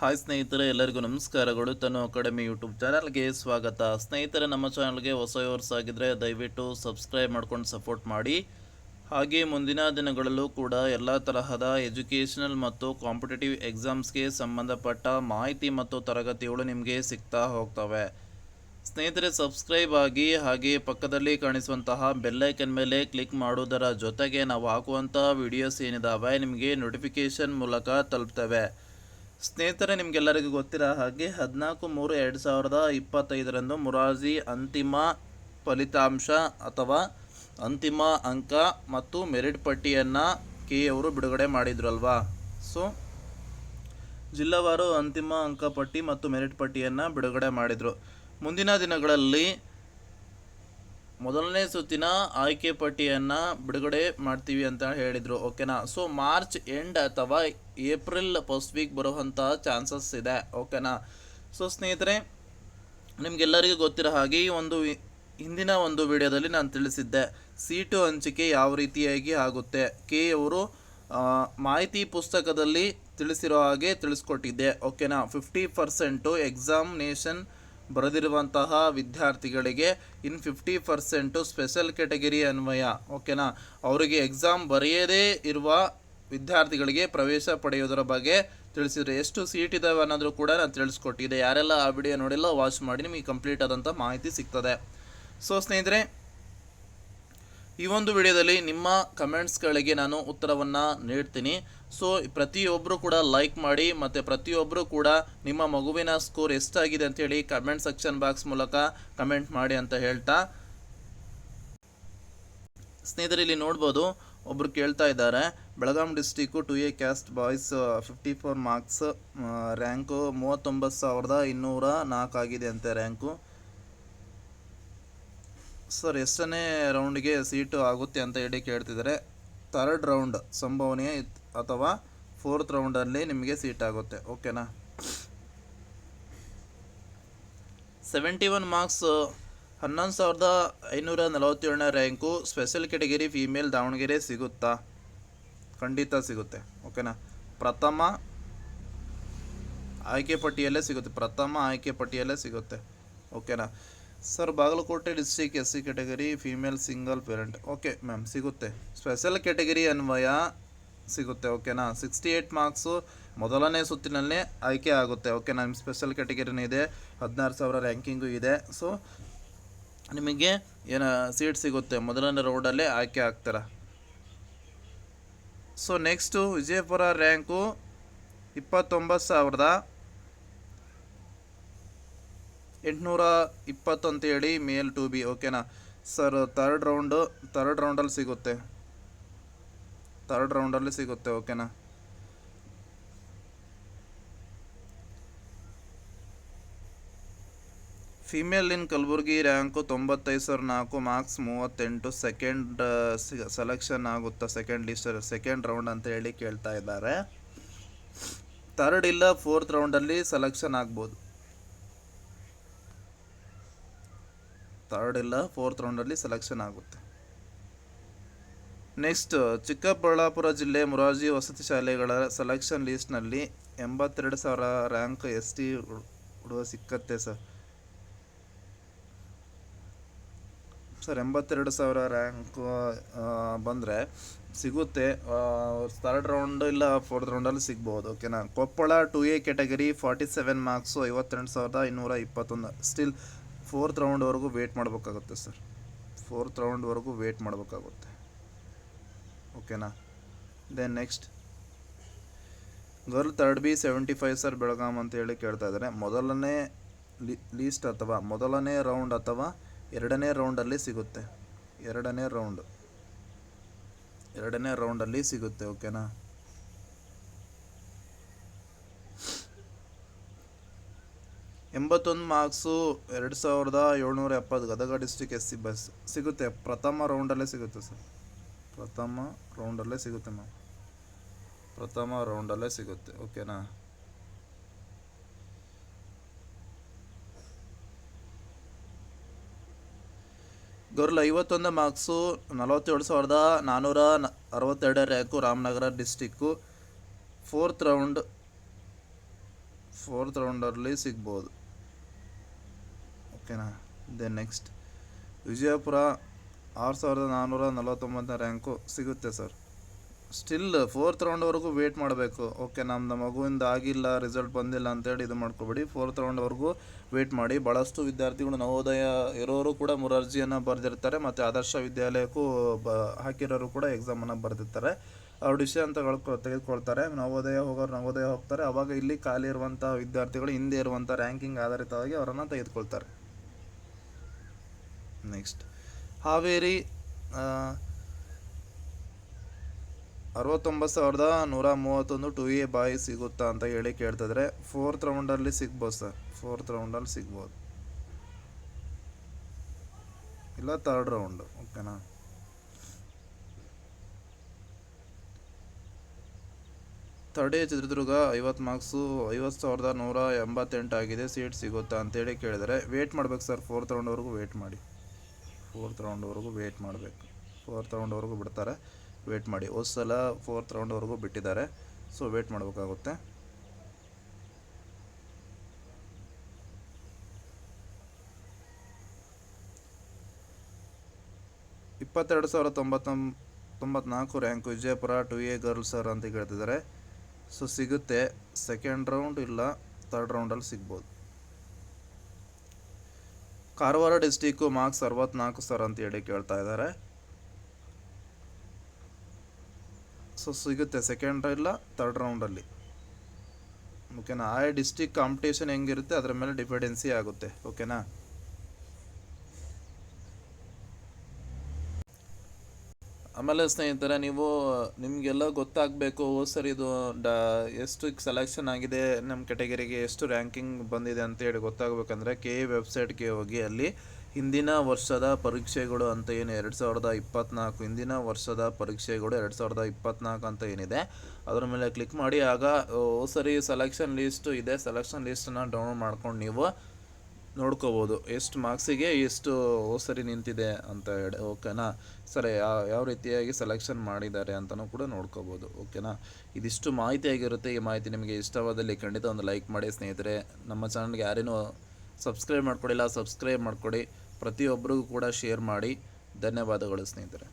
Hi ಸ್ನೇಹಿತರೆ, ಎಲ್ಲರಿಗೂ ನಮಸ್ಕಾರಗಳು ತನು ಅಕಾಡೆಮಿ ಯೂಟ್ಯೂಬ್ ಚಾನಲ್ಗೆ ಸ್ವಾಗತ. ಸ್ನೇಹಿತರೆ, ನಮ್ಮ ಚಾನಲ್ಗೆ ಹೊಸ ಯೋರ್ಸ್ ಆಗಿದ್ದರೆ ದಯವಿಟ್ಟು ಸಬ್ಸ್ಕ್ರೈಬ್ ಮಾಡ್ಕೊಂಡು ಸಪೋರ್ಟ್ ಮಾಡಿ. ಹಾಗೆ ಮುಂದಿನ ದಿನಗಳಲ್ಲೂ ಕೂಡ ಎಲ್ಲ ತರಹದ ಎಜುಕೇಷನಲ್ ಮತ್ತು ಕಾಂಪಿಟೇಟಿವ್ ಎಕ್ಸಾಮ್ಸ್ಗೆ ಸಂಬಂಧಪಟ್ಟ ಮಾಹಿತಿ ಮತ್ತು ತರಗತಿಗಳು ನಿಮಗೆ ಸಿಗ್ತಾ ಹೋಗ್ತವೆ. ಸ್ನೇಹಿತರೆ, ಸಬ್ಸ್ಕ್ರೈಬ್ ಆಗಿ ಹಾಗೆ ಪಕ್ಕದಲ್ಲಿ ಕಾಣಿಸುವಂತಹ ಬೆಲ್ಲೈಕನ್ ಮೇಲೆ ಕ್ಲಿಕ್ ಮಾಡುವುದರ ಜೊತೆಗೆ ನಾವು ಹಾಕುವಂಥ ವಿಡಿಯೋಸ್ ಏನಿದಾವೆ, ನಿಮಗೆ ನೋಟಿಫಿಕೇಷನ್ ಮೂಲಕ ತಲುಪ್ತವೆ. ಸ್ನೇಹಿತರೆ, ನಿಮಗೆಲ್ಲರಿಗೂ ಗೊತ್ತಿರೋ ಹಾಗೆ ಹದಿನಾಲ್ಕು ಮೂರು ಎರಡು ಸಾವಿರದ ಇಪ್ಪತ್ತೈದರಂದು ಮುರಾರ್ಜಿ ಅಂತಿಮ ಫಲಿತಾಂಶ ಅಥವಾ ಅಂತಿಮ ಅಂಕ ಮತ್ತು ಮೆರಿಟ್ ಪಟ್ಟಿಯನ್ನು ಕೆ ಅವರು ಬಿಡುಗಡೆ ಮಾಡಿದ್ರು ಅಲ್ವಾ ಸೊ, ಜಿಲ್ಲಾವಾರು ಅಂತಿಮ ಅಂಕಪಟ್ಟಿ ಮತ್ತು ಮೆರಿಟ್ ಪಟ್ಟಿಯನ್ನು ಬಿಡುಗಡೆ ಮಾಡಿದರು. ಮುಂದಿನ ದಿನಗಳಲ್ಲಿ ಮೊದಲನೇ ಸುತ್ತಿನ ಆಯ್ಕೆ ಪಟ್ಟಿಯನ್ನು ಬಿಡುಗಡೆ ಮಾಡ್ತೀವಿ ಅಂತ ಹೇಳಿದರು, ಓಕೆನಾ? ಸೊ ಮಾರ್ಚ್ ಎಂಡ್ ಅಥವಾ ಏಪ್ರಿಲ್ ಫಸ್ಟ್ ವೀಕ್ ಬರುವಂಥ ಚಾನ್ಸಸ್ ಇದೆ, ಓಕೆನಾ? ಸೊ ಸ್ನೇಹಿತರೆ, ನಿಮಗೆಲ್ಲರಿಗೂ ಗೊತ್ತಿರೋ ಹಾಗೆ ಈ ಒಂದು ಹಿಂದಿನ ಒಂದು ವಿಡಿಯೋದಲ್ಲಿ ನಾನು ತಿಳಿಸಿದ್ದೆ, ಸೀಟು ಹಂಚಿಕೆ ಯಾವ ರೀತಿಯಾಗಿ ಆಗುತ್ತೆ? ಕೆ ಅವರು ಮಾಹಿತಿ ಪುಸ್ತಕದಲ್ಲಿ ತಿಳಿಸಿರೋ ಹಾಗೆ ತಿಳಿಸ್ಕೊಟ್ಟಿದ್ದೆ, ಓಕೆನಾ? ಫಿಫ್ಟಿ ಪರ್ಸೆಂಟು ಎಕ್ಸಾಮಿನೇಷನ್ ಬರೆದಿರುವಂತಹ ವಿದ್ಯಾರ್ಥಿಗಳಿಗೆ in fifty percent special category ಅನ್ವಯ ಓಕೆನಾ ಅವರಿಗೆ ಎಕ್ಸಾಮ್ ಬರೆಯದೇ ಇರುವ ವಿದ್ಯಾರ್ಥಿಗಳಿಗೆ ಪ್ರವೇಶ ಪಡೆಯೋದರ ಬಗ್ಗೆ ತಿಳಿಸಿದರೆ ಎಷ್ಟು ಸೀಟ್ ಇದಾವೆ ಅನ್ನೋದು ಕೂಡ ನಾನು ತಿಳಿಸ್ಕೊಟ್ಟಿದ್ದೆ. ಯಾರೆಲ್ಲ ಆ ವಿಡಿಯೋ ನೋಡಿಲ್ಲ ವಾಚ್ ಮಾಡಿ, ನಿಮಗೆ ಕಂಪ್ಲೀಟ್ ಆದಂಥ ಮಾಹಿತಿ ಸಿಗ್ತದೆ. ಸೊ ಸ್ನೇಹಿತರೆ ಈ ಒಂದು ವಿಡಿಯೋದಲ್ಲಿ ನಿಮ್ಮ ಕಮೆಂಟ್ಸ್ಗಳಿಗೆ ನಾನು ಉತ್ತರವನ್ನು ನೀಡ್ತೀನಿ. ಸೊ ಪ್ರತಿಯೊಬ್ಬರು ಕೂಡ ಲೈಕ್ ಮಾಡಿ ಮತ್ತು ಪ್ರತಿಯೊಬ್ಬರು ಕೂಡ ನಿಮ್ಮ ಮಗುವಿನ ಸ್ಕೋರ್ ಎಷ್ಟಾಗಿದೆ ಅಂತೇಳಿ ಕಮೆಂಟ್ ಸೆಕ್ಷನ್ ಬಾಕ್ಸ್ ಮೂಲಕ ಕಮೆಂಟ್ ಮಾಡಿ ಅಂತ ಹೇಳ್ತಾ. ಸ್ನೇಹಿತರೆ, ಇಲ್ಲಿ ನೋಡ್ಬೋದು, ಒಬ್ರು ಕೇಳ್ತಾ ಇದ್ದಾರೆ. Belgaum district two A caste boys fifty four marks rank ಮೂವತ್ತೊಂಬತ್ತು ಸಾವಿರದ ಇನ್ನೂರ ನಾಲ್ಕು ಆಗಿದೆ ಅಂತೆ ರ್ಯಾಂಕು ಸರ್, ಎಷ್ಟನೇ ರೌಂಡ್ಗೆ ಸೀಟು ಆಗುತ್ತೆ ಅಂತ ಹೇಳಿ ಕೇಳ್ತಿದ್ದಾರೆ. ಥರ್ಡ್ ರೌಂಡ್ ಸಂಭವನೀಯ ಅಥವಾ ಫೋರ್ತ್ ರೌಂಡಲ್ಲಿ ನಿಮಗೆ ಸೀಟ್ ಆಗುತ್ತೆ. ಓಕೆನಾ? ಸೆವೆಂಟಿ ಒನ್ ಮಾರ್ಕ್ಸ್, ಹನ್ನೊಂದು ಸಾವಿರದ ಐನೂರ ನಲವತ್ತೇಳನೇ rank special category female Davanagere ಸಿಗುತ್ತಾ? ಖಂಡಿತ ಸಿಗುತ್ತೆ. ಓಕೆನಾ? ಪ್ರಥಮ ಆಯ್ಕೆ ಪಟ್ಟಿಯಲ್ಲೇ ಸಿಗುತ್ತೆ. ಪ್ರಥಮ ಆಯ್ಕೆ ಪಟ್ಟಿಯಲ್ಲೇ ಸಿಗುತ್ತೆ. ಓಕೆನಾ? Sir, Bagalkote district S C category female single parent okay ma'am ಸಿಗುತ್ತೆ. ಸ್ಪೆಷಲ್ ಕೆಟಗರಿ ಅನ್ವಯ ಸಿಗುತ್ತೆ ಓಕೆನಾ ಸಿಕ್ಸ್ಟಿ ಏಯ್ಟ್ ಮಾರ್ಕ್ಸು ಮೊದಲನೇ ಸುತ್ತಿನಲ್ಲೇ ಆಯ್ಕೆ ಆಗುತ್ತೆ ಓಕೆ ನಮ್ಮ ಸ್ಪೆಷಲ್ ಕೆಟಗರಿನೂ ಇದೆ, ಹದಿನಾರು ಸಾವಿರ ರ್ಯಾಂಕಿಂಗು ಇದೆ. ಸೊ ನಿಮಗೆ ಏನು ಸೀಟ್ ಸಿಗುತ್ತೆ, ಮೊದಲನೇ ರೌಂಡಲ್ಲೇ ಆಯ್ಕೆ ಆಗ್ತಾರ? ಸೊ ನೆಕ್ಸ್ಟು ವಿಜಯಪುರ ರ್ಯಾಂಕು ಇಪ್ಪತ್ತೊಂಬತ್ತು ಸಾವಿರದ ಎಂಟುನೂರ ಇಪ್ಪತ್ತು ಅಂತೇಳಿ ಮೇಲ್ ಟು ಬಿ ಓಕೆನಾ ಸರ್ ತರ್ಡ್ ರೌಂಡು ತರ್ಡ್ ರೌಂಡಲ್ಲಿ ಸಿಗುತ್ತೆ. ತರ್ಡ್ ರೌಂಡಲ್ಲಿ ಸಿಗುತ್ತೆ ಓಕೆನಾ ಫಿಮೇಲ್ ಇನ್ ಕಲಬುರ್ಗಿ ರ್ಯಾಂಕು ತೊಂಬತ್ತೈದು ಸಾವಿರ ನಾಲ್ಕು ಮಾರ್ಕ್ಸ್ ಮೂವತ್ತೆಂಟು ಸೆಕೆಂಡ್ ಸೆಲೆಕ್ಷನ್ ಆಗುತ್ತಾ? ಸೆಕೆಂಡ್ ಲಿಸ್ಟ್ ಸೆಕೆಂಡ್ ರೌಂಡ್ ಅಂತ ಹೇಳಿ ಕೇಳ್ತಾ ಇದ್ದಾರೆ. ತರ್ಡ್ ಇಲ್ಲ ಫೋರ್ತ್ ರೌಂಡಲ್ಲಿ ಸೆಲೆಕ್ಷನ್ ಆಗ್ಬೋದು. ಥರ್ಡ್ ಇಲ್ಲ ಫೋರ್ತ್ ರೌಂಡಲ್ಲಿ ಸೆಲೆಕ್ಷನ್ ಆಗುತ್ತೆ. ನೆಕ್ಸ್ಟ್ ಚಿಕ್ಕಬಳ್ಳಾಪುರ ಜಿಲ್ಲೆ ಮೊರಾರ್ಜಿ ವಸತಿ ಶಾಲೆಗಳ ಸೆಲೆಕ್ಷನ್ ಲೀಸ್ಟ್ನಲ್ಲಿ ಎಂಬತ್ತೆರಡು ಸಾವಿರ ರ್ಯಾಂಕ್ ಎಸ್ ಟಿ ಹುಡುಗ ಸಿಕ್ಕತ್ತೆ ಸರ್ ಸರ್ ಎಂಬತ್ತೆರಡು ಸಾವಿರ ರ್ಯಾಂಕ್ ಬಂದರೆ ಸಿಗುತ್ತೆ. ಥರ್ಡ್ ರೌಂಡ್ ಇಲ್ಲ ಫೋರ್ತ್ ರೌಂಡಲ್ಲಿ ಸಿಗ್ಬೋದು ಓಕೆನಾ Koppal two A category forty seven marks ಐವತ್ತೆರಡು ಸಾವಿರದ ಇನ್ನೂರ ಇಪ್ಪತ್ತೊಂದು. ಸ್ಟಿಲ್ ಫೋರ್ತ್ ರೌಂಡ್ವರೆಗೂ ವೇಟ್ ಮಾಡಬೇಕಾಗುತ್ತೆ ಸರ್. ಫೋರ್ತ್ ರೌಂಡ್ವರೆಗೂ ವೇಟ್ ಮಾಡಬೇಕಾಗುತ್ತೆ. ಓಕೆನಾ? Then next girl third B seventy five sir Belgaum ಅಂತ ಹೇಳಿ ಕೇಳ್ತಾ ಇದ್ದಾರೆ. ಮೊದಲನೇ ಲೀಸ್ಟ್ ಅಥವಾ ಮೊದಲನೇ ರೌಂಡ್ ಅಥವಾ ಎರಡನೇ ರೌಂಡಲ್ಲಿ ಸಿಗುತ್ತೆ. ಎರಡನೇ ರೌಂಡ್ ಎರಡನೇ ರೌಂಡಲ್ಲಿ ಸಿಗುತ್ತೆ, ಓಕೆನಾ? ಎಂಬತ್ತೊಂದು ಮಾರ್ಕ್ಸು ಎರಡು ಸಾವಿರದ ಏಳ್ನೂರ ಎಪ್ಪತ್ತು ಗದಗ ಡಿಸ್ಟಿಕ್ ಎಸ್ ಸಿ ಬಸ್ ಸಿಗುತ್ತೆ. ಪ್ರಥಮ ರೌಂಡಲ್ಲೇ ಸಿಗುತ್ತೆ ಸರ್. ಪ್ರಥಮ ರೌಂಡಲ್ಲೇ ಸಿಗುತ್ತೆ ಮ್ಯಾಮ್. ಪ್ರಥಮ ರೌಂಡಲ್ಲೇ ಸಿಗುತ್ತೆ. ಓಕೆನಾ? ಗೌರ್ಲ, ಐವತ್ತೊಂದು ಮಾರ್ಕ್ಸು ನಲವತ್ತೇಳು ಸಾವಿರದ ನಾನ್ನೂರ ಅರವತ್ತೆರಡು rank Ramanagara district. Fourth round, fourth ರೌಂಡಲ್ಲಿ ಸಿಗ್ಬೋದು. ಓಕೆನಾ? ದೆನ್ ನೆಕ್ಸ್ಟ್ ವಿಜಯಪುರ ಆರು ಸಾವಿರದ ನಾನ್ನೂರ ನಲವತ್ತೊಂಬತ್ತನೇ ರ್ಯಾಂಕು ಸಿಗುತ್ತೆ ಸರ್ ಸ್ಟಿಲ್ ಫೋರ್ತ್ ರೌಂಡ್ವರೆಗೂ ವೇಟ್ ಮಾಡಬೇಕು. ಓಕೆ ನಮ್ಮ ಮಗುವಿಂದ ಆಗಿಲ್ಲ ರಿಸಲ್ಟ್ ಬಂದಿಲ್ಲ ಅಂತೇಳಿ ಇದು ಮಾಡ್ಕೊಬೇಡಿ. ಫೋರ್ತ್ ರೌಂಡ್ವರೆಗೂ ವೇಟ್ ಮಾಡಿ. ಭಾಳಷ್ಟು ವಿದ್ಯಾರ್ಥಿಗಳು ನವೋದಯ ಇರೋರು ಕೂಡ ಮುರಾರ್ಜಿಯನ್ನು ಬರೆದಿರ್ತಾರೆ ಮತ್ತು ಆದರ್ಶ ವಿದ್ಯಾಲಯಕ್ಕೂ ಬ, ಹಾಕಿರೋರು ಕೂಡ ಎಕ್ಸಾಮನ್ನು ಬರೆದಿರ್ತಾರೆ. ಅವ್ರ ಡಿಸಿಷನ್ ಅಂತ ತೆಗೆದುಕೊಳ್ತಾರೆ. ನವೋದಯ ಹೋಗೋರು ನವೋದಯ ಹೋಗ್ತಾರೆ. ಅವಾಗ ಇಲ್ಲಿ ಖಾಲಿ ಇರುವಂಥ ವಿದ್ಯಾರ್ಥಿಗಳು ಹಿಂದೆ ಇರುವಂಥ ರ್ಯಾಂಕಿಂಗ್ ಆಧಾರಿತವಾಗಿ ಅವರನ್ನು ತೆಗೆದುಕೊಳ್ತಾರೆ. ನೆಕ್ಸ್ಟ್ ಹಾವೇರಿ ಅರವತ್ತೊಂಬತ್ತು ಸಾವಿರದ ನೂರ ಮೂವತ್ತೊಂದು ಟು ಎ ಬಾಯ್ ಸಿಗುತ್ತಾ ಅಂತ ಹೇಳಿ ಕೇಳ್ತಿದ್ರೆ ಫೋರ್ತ್ ರೌಂಡಲ್ಲಿ ಸಿಗ್ಬೋದು ಸರ್. ಫೋರ್ತ್ ರೌಂಡಲ್ಲಿ ಸಿಗ್ಬೋದು. ಇಲ್ಲ ಥರ್ಡ್ ರೌಂಡ್ ಓಕೆನಾ ಥರ್ಡ್ ಏ ಚಿತ್ರದುರ್ಗ ಐವತ್ತು ಮಾರ್ಕ್ಸು ಐವತ್ತು ಸಾವಿರದ ನೂರ ಎಂಬತ್ತೆಂಟು ಆಗಿದೆ ಸೀಟ್ ಸಿಗುತ್ತಾ ಅಂತೇಳಿ ಕೇಳಿದರೆ ವೇಟ್ ಮಾಡ್ಬೇಕು ಸರ್ ಫೋರ್ತ್ ರೌಂಡ್ವರೆಗೂ ವೇಟ್ ಮಾಡಿ. ಫೋರ್ತ್ ರೌಂಡ್ವರೆಗೂ ವೇಟ್ ಮಾಡಬೇಕು. ಫೋರ್ತ್ ರೌಂಡ್ವರೆಗೂ ಬಿಡ್ತಾರೆ. ವೇಟ್ ಮಾಡಿ. ಹೋದ ಸಲ ಫೋರ್ತ್ ರೌಂಡ್ವರೆಗೂ ಬಿಟ್ಟಿದ್ದಾರೆ. ಸೊ ವೇಟ್ ಮಾಡಬೇಕಾಗುತ್ತೆ. ಇಪ್ಪತ್ತೆರಡು ಸಾವಿರದ ತೊಂಬತ್ತೊಂಬ ತೊಂಬತ್ನಾಲ್ಕು rank Vijayapura two A girls sir ಅಂತ ಕೇಳ್ತಿದ್ದಾರೆ. ಸೊ ಸಿಗುತ್ತೆ. ಸೆಕೆಂಡ್ ರೌಂಡ್ ಇಲ್ಲ. ತರ್ಡ್ ರೌಂಡಲ್ಲಿ ಸಿಗ್ಬೋದು. ಕಾರವಾರ ಡಿಸ್ಟಿಕ್ಕು ಮಾರ್ಕ್ಸ್ ಅರವತ್ನಾಲ್ಕು ಸರ್ ಅಂತ ಹೇಳಿ ಕೇಳ್ತಾ ಇದ್ದಾರೆ. ಸೊ ಸಿಗುತ್ತೆ. ಸೆಕೆಂಡ್ ಇಲ್ಲ ತರ್ಡ್ ರೌಂಡಲ್ಲಿ ಓಕೆನಾ ಆಯಾ ಡಿಸ್ಟಿಕ್ ಕಾಂಪಿಟೇಷನ್ ಹೆಂಗಿರುತ್ತೆ, ಅದರ ಮೇಲೆ ಡಿಪೆಂಡೆನ್ಸಿ ಆಗುತ್ತೆ. ಓಕೆನಾ ಆಮೇಲೆ ಸ್ನೇಹಿತರೆ, ನೀವು ನಿಮಗೆಲ್ಲ ಗೊತ್ತಾಗಬೇಕು ಸರಿ ಇದು ಡಾ, ಎಷ್ಟು ಸೆಲೆಕ್ಷನ್ ಆಗಿದೆ ನಮ್ಮ ಕೆಟಗರಿಗೆ ಎಷ್ಟು ರ್ಯಾಂಕಿಂಗ್ ಬಂದಿದೆ ಅಂತೇಳಿ ಗೊತ್ತಾಗಬೇಕಂದ್ರೆ, ಕೆ ಎ ವೆಬ್ಸೈಟ್ಗೆ ಹೋಗಿ ಅಲ್ಲಿ ಹಿಂದಿನ ವರ್ಷದ ಪರೀಕ್ಷೆಗಳು ಅಂತ ಏನು ಎರಡು ಸಾವಿರದ ಇಪ್ಪತ್ನಾಲ್ಕು, ಹಿಂದಿನ ವರ್ಷದ ಪರೀಕ್ಷೆಗಳು ಎರಡು ಸಾವಿರದ ಇಪ್ಪತ್ನಾಲ್ಕು ಅಂತ ಏನಿದೆ, ಅದರ ಮೇಲೆ ಕ್ಲಿಕ್ ಮಾಡಿ, ಆಗ ಸರಿ ಸೆಲೆಕ್ಷನ್ ಲೀಸ್ಟು ಇದೆ ಸೆಲೆಕ್ಷನ್ ಲೀಸ್ಟನ್ನು ಡೌನ್ಲೋಡ್ ಮಾಡ್ಕೊಂಡು ನೀವು ನೋಡ್ಕೋಬೋದು. ಎಷ್ಟು ಮಾರ್ಕ್ಸಿಗೆ ಎಷ್ಟು ಸರಿ ನಿಂತಿದೆ ಅಂತ ಹೇಳಿ ಓಕೆನಾ ಸರಿ ಯಾವ ಯಾವ ರೀತಿಯಾಗಿ ಸೆಲೆಕ್ಷನ್ ಮಾಡಿದ್ದಾರೆ ಅಂತಲೂ ಕೂಡ ನೋಡ್ಕೋಬೋದು ಓಕೆನಾ ಇದಿಷ್ಟು ಮಾಹಿತಿ ಆಗಿರುತ್ತೆ. ಈ ಮಾಹಿತಿ ನಿಮಗೆ ಇಷ್ಟವಾದಲ್ಲಿ ಖಂಡಿತ ಒಂದು ಲೈಕ್ ಮಾಡಿ ಸ್ನೇಹಿತರೆ. ನಮ್ಮ ಚಾನಲ್ಗೆ ಯಾರೇನೂ ಸಬ್ಸ್ಕ್ರೈಬ್ ಮಾಡ್ಕೊಡಿಲ್ಲ ಸಬ್ಸ್ಕ್ರೈಬ್ ಮಾಡ್ಕೊಡಿ. ಪ್ರತಿಯೊಬ್ಬರಿಗೂ ಕೂಡ ಶೇರ್ ಮಾಡಿ. ಧನ್ಯವಾದಗಳು ಸ್ನೇಹಿತರೆ.